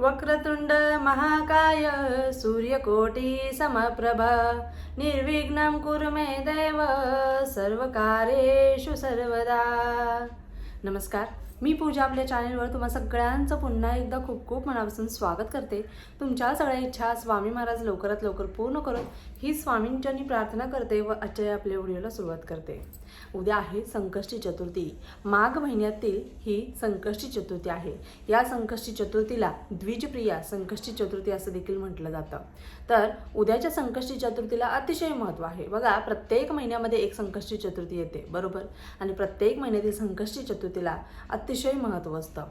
वक्रतुण्ड महाकाय सूर्यकोटी समप्रभा। निर्विघ्नं कुरु मे देव सर्वकारेषु सर्वदा। नमस्कार। मी पूजा आपल्या चॅनेलवर तुम्हा सगळ्यांचं पुन्हा एकदा खूप खूप मनापासून स्वागत करते. तुमच्या सगळ्या इच्छा स्वामी महाराज लवकरात लवकर पूर्ण करत ही स्वामींच्यानी प्रार्थना करते व आजच्या आपल्या व्हिडिओला सुरुवात करते. उद्या आहे संकष्टी चतुर्थी. माघ महिन्यातील ही संकष्टी चतुर्थी आहे. या संकष्टी चतुर्थीला द्विजप्रिया संकष्टी चतुर्थी असं देखील म्हटलं जातं. तर उद्याच्या संकष्टी चतुर्थीला अतिशय महत्त्व आहे. बघा प्रत्येक महिन्यामध्ये एक संकष्टी चतुर्थी येते. बरोबर? आणि प्रत्येक महिन्यातील संकष्टी चतुर्थीला अतिशय महत्त्व असतं.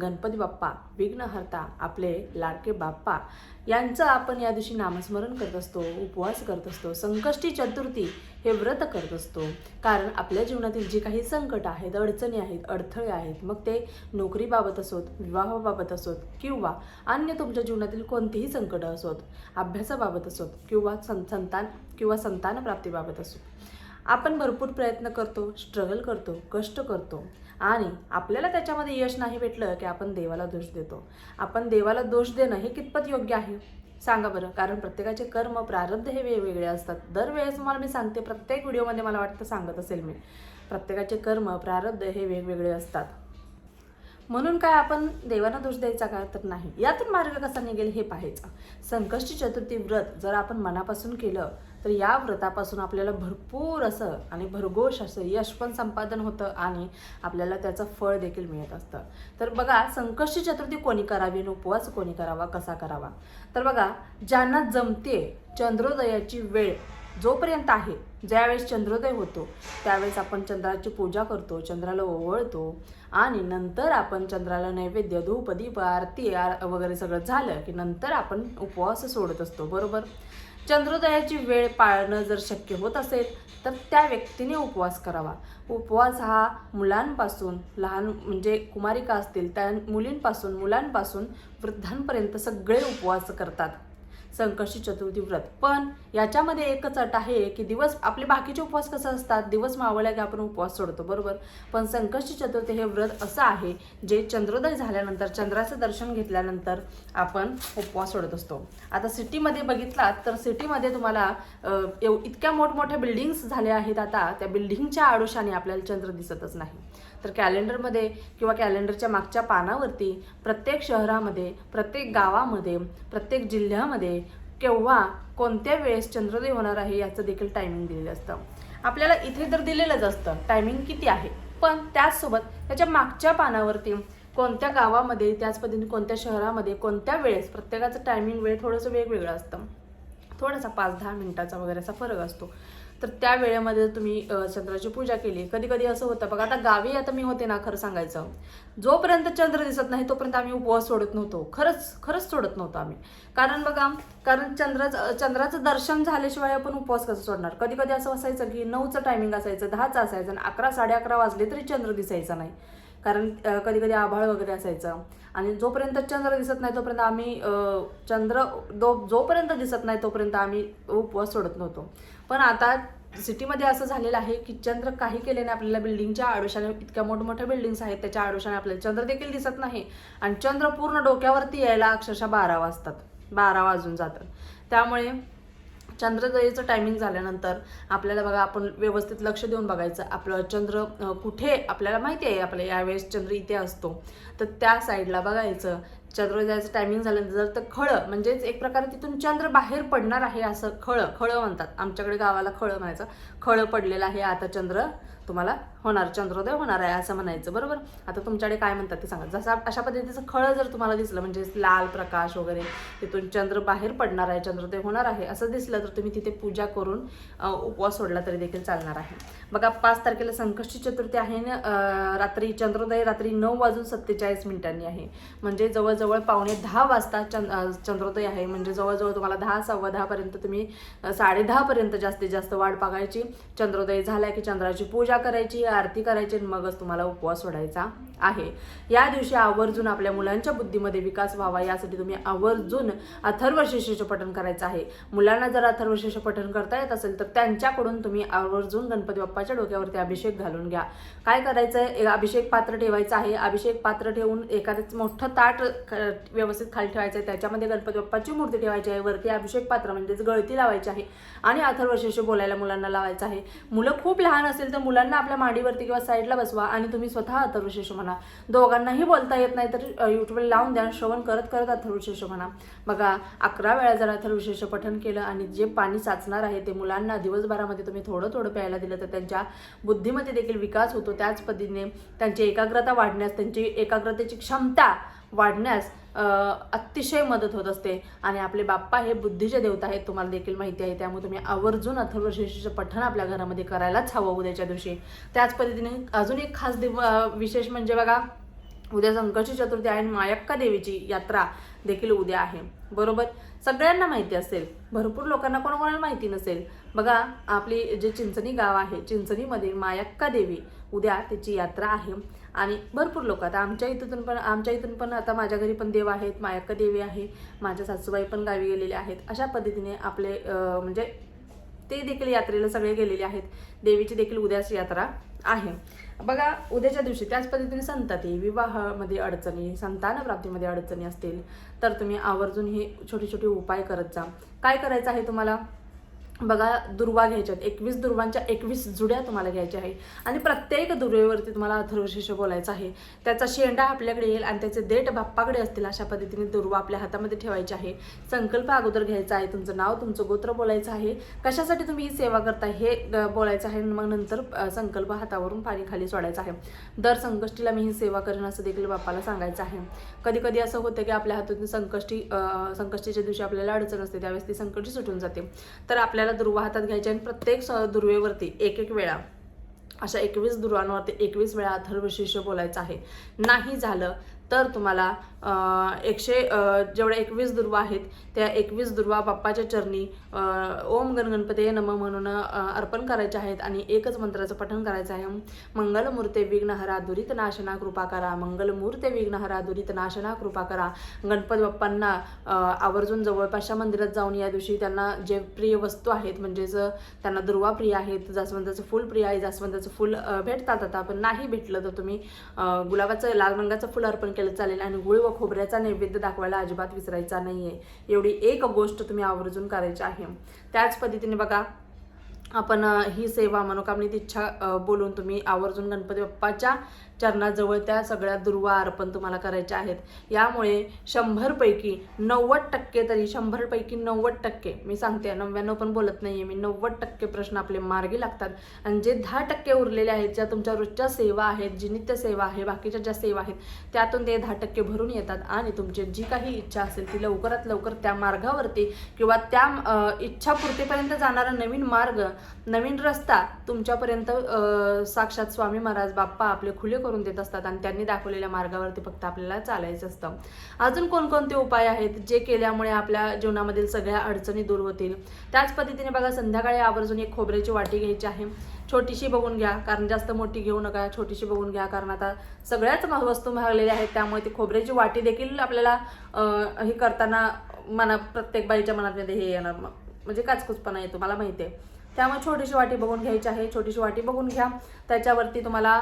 गणपती बाप्पा विघ्नहर्ता आपले लाडके बाप्पा यांचं आपण या दिवशी नामस्मरण करत असतो उपवास करत असतो संकष्टी चतुर्थी हे व्रत करत असतो. कारण आपल्या जीवनातील जी काही संकट आहेत अडचणी आहेत अडथळे आहेत मग ते नोकरीबाबत असोत विवाहाबाबत असोत किंवा अन्य तुमच्या जीवनातील कोणतीही संकट असोत अभ्यासाबाबत असोत किंवा सं संतान किंवा संतानप्राप्तीबाबत असोत. आपण भरपूर प्रयत्न करतो स्ट्रगल करतो कष्ट करतो आणि आपल्याला त्याच्यामध्ये यश नाही भेटलं की आपण देवाला दोष देतो. आपण देवाला दोष देणं हे कितपत योग्य आहे? सांगा बरं. कारण प्रत्येकाचे कर्म प्रारब्ध हे वेगवेगळे असतात. दरवेळेस तुम्हाला मी सांगते प्रत्येक व्हिडिओमध्ये मला वाटतं सांगत असेल मी. प्रत्येकाचे कर्म प्रारब्ध हे वेगवेगळे असतात. म्हणून काय आपण देवांना दोष द्यायचा का तर नाही. यातून मार्ग कसा निघेल हे पाहायचं. संकष्टी चतुर्थी व्रत जर आपण मनापासून केलं तर या व्रतापासून आपल्याला भरपूर असं आणि भरघोष असं यश पण संपादन होतं आणि आपल्याला त्याचं फळ देखील मिळत असतं. तर बघा संकष्टी चतुर्थी कोणी करावी? आणि उपवास कोणी करावा? कसा करावा? तर बघा ज्यांना जमते चंद्रोदयाची वेळ जोपर्यंत आहे ज्यावेळेस चंद्रोदय होतो त्यावेळेस आपण चंद्राची पूजा करतो चंद्राला ओवळतो आणि नंतर आपण चंद्राला नैवेद्य धूप दीप आरती आर वगैरे सगळं झालं की नंतर आपण उपवास सोडत असतो. बरोबर? चंद्रोदयाची वेळ पाळणं जर शक्य होत असेल तर त्या व्यक्तीने उपवास करावा. उपवास हा मुलांपासून लहान म्हणजे कुमारिका असतील त्या मुलींपासून मुलांपासून वृद्धांपर्यंत सगळे उपवास करतात. संकष्टी चतुर्थी व्रत. पण याच्यामध्ये एकच अट आहे की दिवस आपले बाकीचे उपवास कसं असतात? दिवस मावळल्या की आपण उपवास सोडतो बरोबर? पण संकष्टी चतुर्थी हे व्रत असं आहे जे चंद्रोदय झाल्यानंतर चंद्राचं दर्शन घेतल्यानंतर आपण उपवास सोडत असतो. आता सिटीमध्ये बघितलात तर सिटीमध्ये तुम्हाला इतक्या मोठमोठ्या बिल्डिंग्स झाल्या आहेत आता. त्या बिल्डिंगच्या आडोशाने आपल्याला चंद्र दिसतच नाही. तर कॅलेंडरमध्ये किंवा कॅलेंडरच्या मागच्या पानावरती प्रत्येक शहरामध्ये प्रत्येक गावामध्ये प्रत्येक जिल्ह्यामध्ये केव्हा कोणत्या वेळेस चंद्रोदय होणार आहे याचं देखील टायमिंग दिलेलं असतं. आपल्याला इथे तर दिलेलंच असतं. टायमिंग किती आहे? पण त्याचसोबत त्याच्या मागच्या पानावरती कोणत्या गावामध्ये त्याच पद्धतीने कोणत्या शहरामध्ये कोणत्या वेळेस प्रत्येकाचं टायमिंग वेळ थोडंसं वेगवेगळं असतं. थोडासा पाच दहा मिनिटाचा वगैरे असा फरक असतो. तर त्या वेळेमध्ये तुम्ही चंद्राची पूजा केली. कधी कधी असं होतं बघा आता गावी आता मी होते ना खरं सांगायचं. जोपर्यंत चंद्र दिसत नाही तोपर्यंत आम्ही उपवास सोडत नव्हतो. खरंच खरंच सोडत नव्हतो आम्ही. कारण बघा कारण चंद्राचं चंद्राचं दर्शन झाल्याशिवाय आपण उपवास कसं सोडणार? कधी कधी असं असायचं की नऊचं टायमिंग असायचं दहाचं असायचं आणि अकरा साडे अकरा वाजले तरी चंद्र दिसायचा नाही. कारण कधी कधी आभाळ वगैरे असायचं. आणि जोपर्यंत चंद्र दिसत नाही तोपर्यंत आम्ही चंद्र दो जोपर्यंत दिसत नाही तोपर्यंत आम्ही उपवास सोडत नव्हतो. पण आता सिटीमध्ये असं झालेलं आहे की चंद्र काही केल्याने आपल्याला बिल्डिंगच्या आडोशाने इतक्या मोठमोठ्या बिल्डिंग्स आहेत त्याच्या आडोशाने आपल्याला चंद्र देखील दिसत नाही. आणि चंद्र पूर्ण डोक्यावरती यायला अक्षरशः बारा वाजतात बारा वाजून जातात. त्यामुळे चंद्रदयेचं टायमिंग झाल्यानंतर आपल्याला बघा आपण व्यवस्थित लक्ष देऊन बघायचं. आपलं चंद्र कुठे आपल्याला माहिती आहे आपल्या यावेळेस चंद्र इथे असतो. तर त्या साईडला बघायचं. चंद्रोदयाचं टायमिंग झाल्यानंतर तर खळं म्हणजेच एक प्रकारे तिथून चंद्र बाहेर पडणार आहे असं खळं खळं म्हणतात. आमच्याकडे गावाला खळं म्हणायचं. खळं पडलेलं आहे आता चंद्र. तुम्हाला होणार चंद्रोदय होणार आहे असं म्हणायचं बरोबर? आता तुमच्याकडे काय म्हणतात ते सांगा. जसं अशा पद्धतीचं खळं जर तुम्हाला दिसलं म्हणजे लाल प्रकाश वगैरे तिथून चंद्र बाहेर पडणार आहे चंद्रोदय होणार आहे असं दिसलं तर तुम्ही तिथे पूजा करून उपवास सोडला तरी देखील चालणार आहे. बघा पाच तारखेला संकष्टी चतुर्थी आहे न रात्री चंद्रोदय रात्री नऊ वाजून सत्तेचाळीस मिनिटांनी आहे. म्हणजे जवळजवळ पावणे दहा वाजता चंद चंद्रोदय आहे. म्हणजे जवळजवळ तुम्हाला दहा सव्वा दहापर्यंत तुम्ही साडे साडेदहापर्यंत जास्तीत जास्त वाट बघायची. चंद्रोदय झाला की चंद्राची पूजा करायची आरती करायची आणि मगच तुम्हाला उपवास सोडायचा. आहे. या दिवशी आवर्जून आपल्या मुलांच्या बुद्धीमध्ये विकास व्हावा यासाठी तुम्ही आवर्जून अथर्व शीर्षेचे पठण करायचं आहे. मुलांना जर अथर्व शीर्ष पठण करता येत असेल तर त्यांच्याकडून तुम्ही आवर्जून गणपती बाप्पाच्या डोक्यावरती अभिषेक घालून घ्या. काय करायचं आहे अभिषेक पात्र ठेवायचं आहे. अभिषेक पात्र ठेवून एखादं मोठं ताट व्यवस्थित खाली ठेवायचं आहे त्याच्यामध्ये गणपती बाप्पाची मूर्ती ठेवायची आहे. वरती अभिषेक पात्र म्हणजेच गळती लावायची आहे आणि अथर्व शीर्ष बोलायला मुलांना लावायचं आहे. मुलं खूप लहान असेल तर मुलांना आपल्या मांडीवरती किंवा साईडला बसवा आणि तुम्ही स्वतः अथर्वशीर्ष म्हणा दोघांनाही बोलता येत नाही तर यूट्यूबवर लावून द्या. श्रवण करत करत अथर्विशेष म्हणा. बघा अकरा वेळा जर अथर्विशेष पठण केलं आणि जे पाणी साचणार आहे ते मुलांना दिवसभरामध्ये तुम्ही थोडं थोडं प्यायला दिलं तर त्यांच्या बुद्धीमध्ये देखील विकास होतो. त्याच पद्धतीने त्यांची एकाग्रता वाढण्यास त्यांची एकाग्रतेची क्षमता वाढण्यास अतिशय मदत होत असते. आणि आपले बाप्पा हे बुद्धीचे देवता आहेत तुम्हाला देखील माहिती आहे. त्यामुळे तुम्ही आवर्जून अथर्वशीर्षचं पठण आपल्या घरामध्ये करायलाच हवं उद्याच्या दिवशी. त्याच पद्धतीने अजून एक खास दिव विशेष म्हणजे बघा उद्या संकष्टी चतुर्थी आहे आणि मायक्का देवीची यात्रा देखील उद्या आहे. बरोबर? सगळ्यांना माहिती असेल. भरपूर लोकांना कोणाकोणाला माहिती नसेल. बघा आपली जे चिंचणी गाव आहे चिंचणीमध्ये मायक्का देवी उद्या त्याची यात्रा आहे. आणि भरपूर लोक आता आमच्या इथून पण आमच्या इथून पण आता माझ्या घरी पण देव आहेत मायक्का देवी आहे माझ्या सासूबाई पण गावी गेलेले आहेत. अशा पद्धतीने आपले म्हणजे ते देखील यात्रेला सगळे गेलेले आहेत. देवीची देखील उद्याच यात्रा आहे. बघा उद्याच्या दिवशी त्याच पद्धतीने संतती विवाहामध्ये अडचणी संतान प्राप्तीमध्ये अडचणी असतील तर तुम्ही आवर्जून हे छोटे छोटे उपाय करत जा. काय करायचं आहे तुम्हाला? बघा दुर्वा घ्यायच्यात एकवीस दुर्वांच्या एकवीस जुड्या तुम्हाला घ्यायच्या आहे आणि प्रत्येक दुर्वेवरती तुम्हाला अथर्वशिष्य बोलायचं आहे. त्याचा शेंडा आपल्याकडे येईल आणि त्याचे देठ बाप्पाकडे असतील अशा पद्धतीने दुर्वा आपल्या हातामध्ये ठेवायचे आहे. संकल्प अगोदर घ्यायचा आहे. तुमचं नाव तुमचं गोत्र बोलायचं आहे. कशासाठी तुम्ही ही सेवा करता हे बोलायचं आहे आणि मग नंतर संकल्प हातावरून पाणी खाली सोडायचं आहे. दर संकष्टीला मी ही सेवा करेन असं देखील बाप्पाला सांगायचं आहे. कधी कधी असं होतं की आपल्या हातून संकष्टी संकष्टीच्या दिवशी आपल्याला अडचण असते त्यावेळेस ती संकष्टी सुटून जाते. तर आपल्याला दुर्वा हातात घ्यायची आणि प्रत्येक दुर्वेवरती एक एक वेळा अशा एकवीस दुर्वांवरती एकवीस वेळा अथर्वशीर्ष बोलायचं आहे. नाही झालं तर तुम्हाला एकशे जेवढ्या एकवीस दुर्वा आहेत त्या एकवीस दुर्वा बाप्पाच्या चरणी ओम गण हे नम म्हणून अर्पण करायचे आहेत आणि एकच मंत्राचं पठण करायचं आहे. मंगलमूर्ते विघ्नहरा दुरित नाशना कृपा करा. मंगलमूर्ते विघ्नहरा दुरित नाशना कृपा करा. गणपती बाप्पांना आवर्जून जवळपासच्या मंदिरात जाऊन या दिवशी त्यांना जे प्रिय वस्तू आहेत म्हणजेच त्यांना दुर्वा प्रिय आहेत जास्वंदाचं फुल प्रिय आहे जास्वंदाचं फुल भेटतात. आता पण नाही भेटलं तर तुम्ही गुलाबाचं लाल रंगाचं फुल अर्पण केलं चालेल आणि गुळ व खोबऱ्याचा नैवेद्य दाखवायला अजिबात विसरायचा नाहीये. एवढी एक गोष्ट तुम्ही आवर्जून करायची आहे. त्याच पद्धतीने बघा आपण ही सेवा मनोकामनेत इच्छा बोलून तुम्ही आवर्जून गणपती बाप्पाच्या चरणाजवळ त्या सगळ्या दुर्वा अर्पण तुम्हाला करायच्या आहेत. यामुळे शंभरपैकी नव्वद टक्के तरी शंभरपैकी नव्वद टक्के मी सांगते नव्याण्णव पण बोलत नाही आहे मी नव्वद टक्के प्रश्न आपले मार्गी लागतात. आणि जे दहा टक्के उरलेले आहेत ज्या तुमच्या रोजच्या सेवा आहेत जी नित्य सेवा आहे बाकीच्या ज्या सेवा आहेत त्यातून ते दहा टक्के भरून येतात. आणि तुमची जी काही इच्छा असेल ती लवकरात लवकर त्या मार्गावरती किंवा त्या इच्छा इच्छापूर्तीपर्यंत जाणारा नवीन मार्ग नवीन रस्ता तुमच्यापर्यंत साक्षात स्वामी महाराज बाप्पा आपले खुले करून देत असतात आणि त्यांनी दाखवलेल्या मार्गावरती फक्त आपल्याला चालायचं असतं. अजून कोणकोणते उपाय आहेत जे केल्यामुळे आपल्या जीवनामधील सगळ्या अडचणी दूर होतील? त्याच पद्धतीने बघा संध्याकाळी आवर्जून एक खोबऱ्याची वाटी घ्यायची आहे. छोटीशी बघून घ्या कारण जास्त मोठी घेऊ नका. छोटीशी बघून घ्या कारण आता सगळ्याच वस्तू महागलेल्या आहेत त्यामुळे ती खोबऱ्याची वाटी देखील आपल्याला हे करताना मना प्रत्येक बाईच्या मनात हे येणार म्हणजे काचकुचपणा येतो मला माहिती आहे त्यामुळे छोटीशी वाटी बघून घ्यायची आहे. छोटीशी वाटी बघून घ्या. त्याच्यावरती तुम्हाला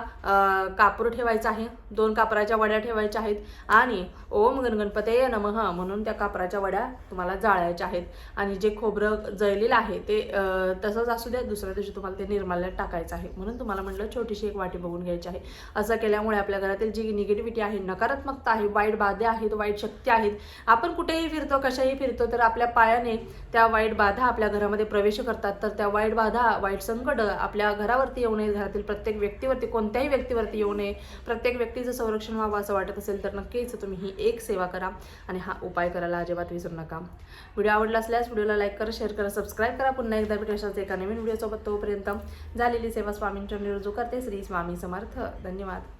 कापूर ठेवायचं आहे. दोन कापराच्या वड्या ठेवायच्या आहेत. आणि ओम गणगणपते नमः म्हणून त्या कापराच्या वड्या तुम्हाला जाळायच्या आहेत. आणि जे खोबरं जळलेलं आहे ते तसंच असू द्या. दुसऱ्या दिवशी तुम्हाला ते निर्माल्यात टाकायचं आहे. म्हणून तुम्हाला म्हटलं छोटीशी एक वाटी बघून घ्यायची आहे. असं केल्यामुळे आपल्या घरातील जी निगेटिव्हिटी आहे नकारात्मकता आहे वाईट बाधा आहेत वाईट शक्ती आहेत आपण कुठेही फिरतो कशाही फिरतो तर आपल्या पायाने त्या वाईट बाधा आपल्या घरामध्ये प्रवेश करतात. तर त्या वाईट बाधा वाईट संकट आपल्या घरावरती येऊ नये घरातील प्रत्येक व्यक्तीवरती कोणत्याही व्यक्तीवरती येऊ नये. प्रत्येक व्यक्तीचं संरक्षण व्हावं असं वाटत असेल तर नक्कीच तुम्ही ही एक सेवा करा आणि हा उपाय करायला अजिबात विसरू नका. व्हिडिओ आवडला असल्यास व्हिडिओला लाईक करा शेअर करा सबस्क्राईब करा. पुन्हा एकदा भेटू अशाच एका नवीन व्हिडिओसोबत. तोपर्यंत झालेली सेवा स्वामींच्या निरुजू करते. श्री स्वामी समर्थ. धन्यवाद.